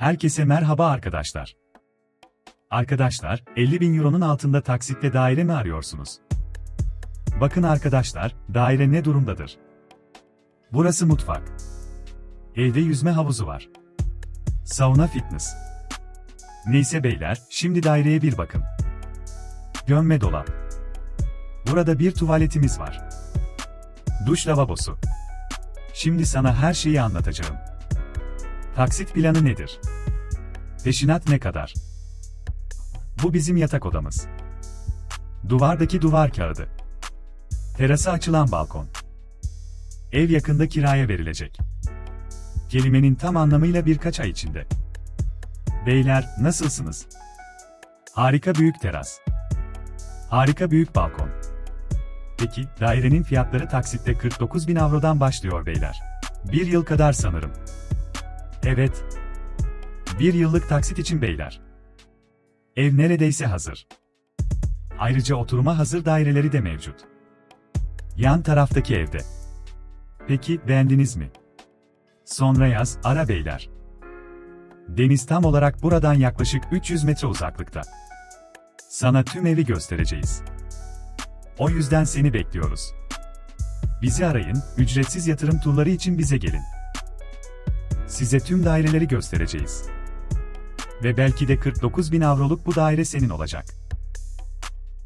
Herkese merhaba arkadaşlar. Arkadaşlar, 50 bin euronun altında taksitle daire mi arıyorsunuz? Bakın arkadaşlar, daire ne durumdadır? Burası mutfak. Evde yüzme havuzu var. Sauna fitness. Neyse beyler, şimdi daireye bir bakın. Gömme dolap. Burada bir tuvaletimiz var. Duş lavabosu. Şimdi sana her şeyi anlatacağım. Taksit planı nedir? Peşinat ne kadar? Bu bizim yatak odamız. Duvardaki duvar kağıdı. Terası açılan balkon. Ev yakında kiraya verilecek. Kelimenin tam anlamıyla birkaç ay içinde. Beyler, nasılsınız? Harika büyük teras. Harika büyük balkon. Peki, dairenin fiyatları taksitte 49 bin avrodan başlıyor beyler. Bir yıl kadar sanırım. Evet. Bir yıllık taksit için beyler. Ev neredeyse hazır. Ayrıca oturuma hazır daireleri de mevcut. Yan taraftaki evde. Peki, beğendiniz mi? Sonra yaz, ara beyler. Deniz tam olarak buradan yaklaşık 300 metre uzaklıkta. Sana tüm evi göstereceğiz. O yüzden seni bekliyoruz. Bizi arayın, ücretsiz yatırım turları için bize gelin. Size tüm daireleri göstereceğiz. Ve belki de 49 bin avroluk bu daire senin olacak.